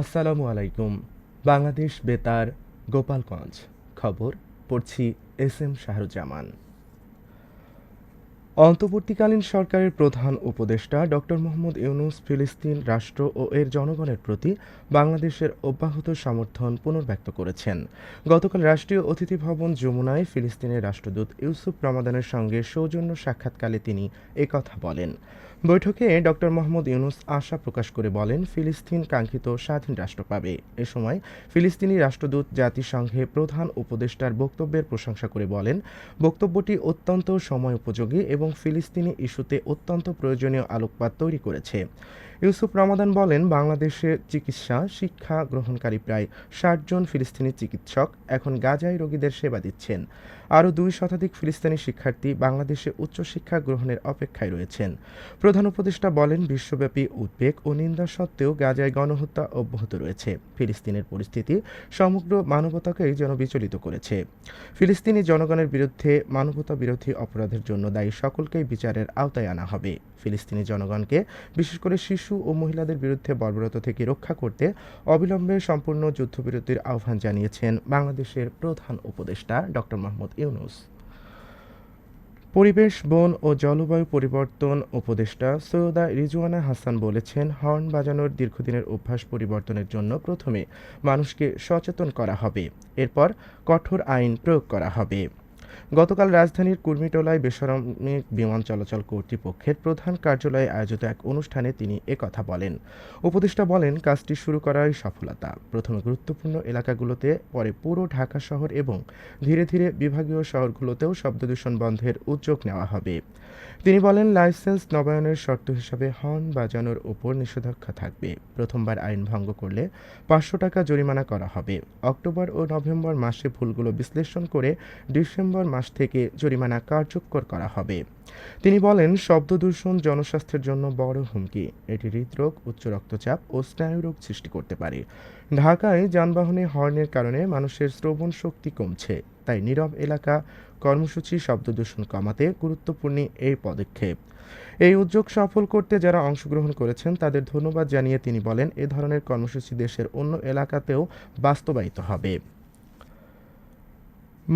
আসসালামু আলাইকুম। বাংলাদেশ বেতার গোপালগঞ্জ। খবর পড়ছি এস এম শাহরুজ্জামান। অন্তর্বর্তীকালীন সরকারের প্রধান উপদেষ্টা ডক্টর মোহাম্মদ ইউনুস ফিলিস্তিন রাষ্ট্র ও এর জনগণের প্রতি বাংলাদেশের অব্যাহত সমর্থন পুনর্ব্যক্ত করেছেন। গতকাল রাষ্ট্রীয় অতিথি ভবন যমুনায় ফিলিস্তিনের রাষ্ট্রদূত ইউসুফ রমাদানের সঙ্গে সৌজন্য সাক্ষাৎকালে তিনি একথা বলেন। বৈঠকে ডক্টর মোহাম্মদ ইউনুস আশা প্রকাশ করে বলেন, ফিলিস্তিন কাঙ্ক্ষিত স্বাধীন রাষ্ট্র পাবে। এ সময় ফিলিস্তিনি রাষ্ট্রদূত জাতিসংঘে প্রধান উপদেষ্টার বক্তব্যের প্রশংসা করে বলেন, বক্তব্যটি অত্যন্ত সময় উপযোগী এবং ফিলিস্তিনি ইস্যুতে অত্যন্ত প্রয়োজনীয় আলোকপাত তৈরি করেছে। ইউসুফ রমাদান বলেন, বাংলাদেশে চিকিৎসা, শিক্ষা গ্রহণকারী প্রায় ষাট জন ফিলিস্তিনি চিকিৎসক এখন গাজায় রোগীদের সেবা দিচ্ছেন। আরও দুই শতাধিক ফিলিস্তিনি শিক্ষার্থী বাংলাদেশে উচ্চশিক্ষা গ্রহণের অপেক্ষায় রয়েছেন। প্রধান উপদেষ্টা বলেন, বিশ্বব্যাপী উদ্বেগ ও নিন্দা সত্ত্বেও গাজায় গণহত্যা অব্যাহত রয়েছে। ফিলিস্তিনের পরিস্থিতি সমগ্র মানবতাকেই যেন বিচলিত করেছে। ফিলিস্তিনি জনগণের বিরুদ্ধে মানবতা বিরোধী অপরাধের জন্য দায়ী সকলকেই বিচারের আওতায় আনা হবে। ফিলিস্তিনি জনগণকে, বিশেষ করে শিশু ও মহিলাদের বিরুদ্ধে বর্বরতা থেকে রক্ষা করতে অবিলম্বে সম্পূর্ণ যুদ্ধবিরতির আহ্বান জানিয়েছেন বাংলাদেশের প্রধান উপদেষ্টা ডক্টর মাহমুদ ইউনুস। পরিবেশ, বন ও জলবায়ু পরিবর্তন উপদেষ্টা সৈয়দা রিজওয়ানা হাসান বলেছেন, হর্ন বাজানোর দীর্ঘদিনের অভ্যাস পরিবর্তনের জন্য প্রথমে মানুষকে সচেতন করা হবে, এরপর কঠোর আইন প্রয়োগ করা হবে। গতকাল রাজধানীর কুর্মিটোলায় বেসামরিক বিমান চলাচল কর্তৃপক্ষের প্রধান কার্যালয়ে আয়োজিত এক অনুষ্ঠানে তিনি একথা বলেন। উপদেষ্টা বলেন, কাজটি শুরু করাই সফলতা। প্রথমে গুরুত্বপূর্ণ এলাকাগুলোতে, পরে পুরো ঢাকা শহর এবং ধীরে ধীরে বিভাগীয় শহরগুলোতেও শব্দদূষণ বন্ধের উদ্যোগ নেওয়া হবে। তিনি বলেন, লাইসেন্স নবায়নের শর্ত হিসাবে হর্ন বাজানোর উপর নিষেধাজ্ঞা থাকবে। প্রথমবার আইন ভঙ্গ করলে পাঁচশো টাকা জরিমানা করা হবে। অক্টোবর ও নভেম্বর মাসে ভুলগুলো বিশ্লেষণ করে ডিসেম্বর মাস থেকে জরিমানা কার্যকর করা হবে। তিনি বলেন, শব্দ দূষণ জনস্বাস্থ্যের জন্য বড় হুমকি। এটি হৃদরোগ, উচ্চ রক্তচাপ ও স্নায়ুরোগ সৃষ্টি করতে পারে। ঢাকায় যানবাহনে হর্নের কারণে মানুষের শ্রবণ শক্তি কমছে। তাই নীরব এলাকা কর্মসূচি শব্দ দূষণ কমাতে গুরুত্বপূর্ণ এই পদক্ষেপ। এই উদ্যোগ সফল করতে যারা অংশগ্রহণ করেছেন, তাদের ধন্যবাদ জানিয়ে তিনি বলেন, এ ধরনের কর্মসূচি দেশের অন্য এলাকাতেও বাস্তবায়িত হবে।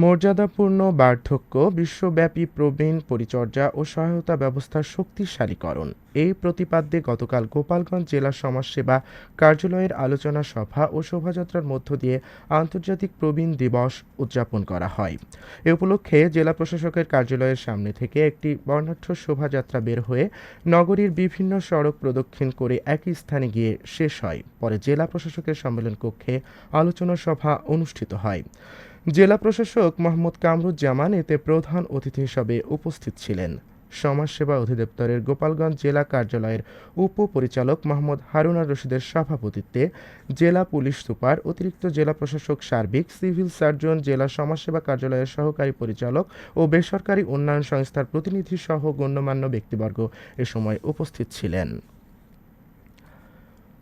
মর্যাদাপূর্ণ বার্ধক্য, বিশ্বব্যাপী প্রবীণ পরিচর্যা ও সহায়তা ব্যবস্থার শক্তিশালীকরণ। এই প্রতিপাদ্যে গতকাল গোপালগঞ্জ জেলা সমাজসেবা কার্যালয়ের আলোচনা সভা ও শোভাযাত্রার মধ্য দিয়ে আন্তর্জাতিক প্রবীণ দিবস উদযাপন করা হয়। এ উপলক্ষে জেলা প্রশাসকের কার্যালয়ের সামনে থেকে একটি বর্ণাঢ্য শোভাযাত্রা বের হয়ে নগরীর বিভিন্ন সড়ক প্রদক্ষিণ করে একই স্থানে গিয়ে শেষ হয়। পরে জেলা প্রশাসকের সম্মেলন কক্ষে আলোচনা সভা অনুষ্ঠিত হয়। জেলা প্রশাসক মোহাম্মদ কামরুজ্জামান এতে প্রধান অতিথি হিসাবে উপস্থিত ছিলেন। সমাজসেবা অধিদপ্তরের গোপালগঞ্জ জেলা কার্যালয়ের উপপরিচালক মোহাম্মদ হারুনার রশিদের সভাপতিত্বে জেলা পুলিশ সুপার, অতিরিক্ত জেলা প্রশাসক সার্বিক, সিভিল সার্জন, জেলা সমাজসেবা কার্যালয়ের সহকারী পরিচালক ও বেসরকারি উন্নয়ন সংস্থার প্রতিনিধি সহ গণ্যমান্য ব্যক্তিবর্গ এ সময় উপস্থিত ছিলেন।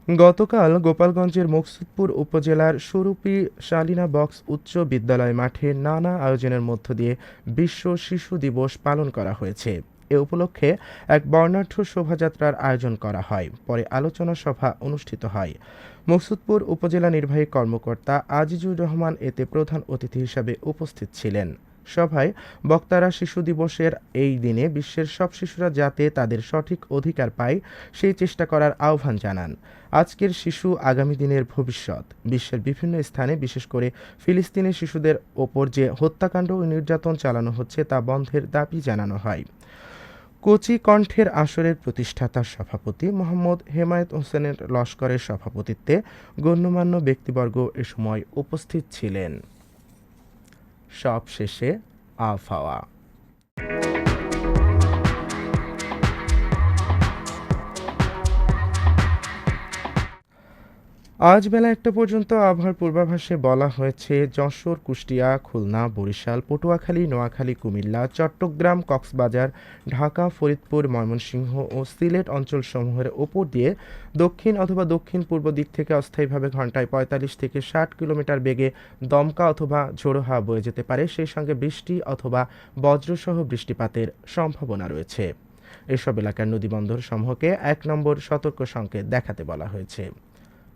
গতকাল গোপালগঞ্জের মুকসুদপুর উপজেলার সুরুপি শালিনা বক্স উচ্চ বিদ্যালয় মাঠে নানা আয়োজনের মধ্য দিয়ে বিশ্ব শিশু দিবস পালন করা হয়েছে। এ উপলক্ষে এক বর্ণাঢ্য শোভাযাত্রার আয়োজন করা হয়। পরে আলোচনা সভা অনুষ্ঠিত হয়। মুকসুদপুর উপজেলা নির্বাহী কর্মকর্তা আজিজুর রহমান এতে প্রধান অতিথি হিসাবে উপস্থিত ছিলেন। সভায় বক্তারা শিশু দিবসের এই দিনে বিশ্বের সব শিশুরা যাতে তাদের সঠিক অধিকার পায়, সেই চেষ্টা করার আহ্বান জানান। আজকের শিশু আগামী দিনের ভবিষ্যৎ। বিশ্বের বিভিন্ন স্থানে, বিশেষ করে ফিলিস্তিনের শিশুদের ওপর যে হত্যাকাণ্ড ও নির্যাতন চালানো হচ্ছে তা বন্ধের দাবি জানানো হয়। কোচি কণ্ঠের আসরের প্রতিষ্ঠাতা সভাপতি মোহাম্মদ হেমায়েত হোসেনের লস্করের সভাপতিত্বে গণ্যমান্য ব্যক্তিবর্গ এ সময় উপস্থিত ছিলেন। সব শেষে আফাওয়া আজ বেলা একটা পর্যন্ত আবহাওয়ার পূর্বাভাসে বলা হয়েছে, যশোর, কুষ্টিয়া, খুলনা, বরিশাল, পটুয়াখালী, নোয়াখালী, কুমিল্লা, চট্টগ্রাম, কক্সবাজার, ঢাকা, ফরিদপুর, ময়মনসিংহ ও সিলেট অঞ্চলসমূহের ওপর দিয়ে দক্ষিণ অথবা দক্ষিণ পূর্ব দিক থেকে অস্থায়ীভাবে ঘন্টায় পঁয়তাল্লিশ থেকে ষাট কিলোমিটার বেগে দমকা অথবা ঝোড়ো হাওয়া বয়ে যেতে পারে। সেই সঙ্গে বৃষ্টি অথবা বজ্রসহ বৃষ্টিপাতের সম্ভাবনা রয়েছে। এসব এলাকার নদীবন্দর সমূহকে এক নম্বর সতর্ক সংকেত দেখাতে বলা হয়েছে।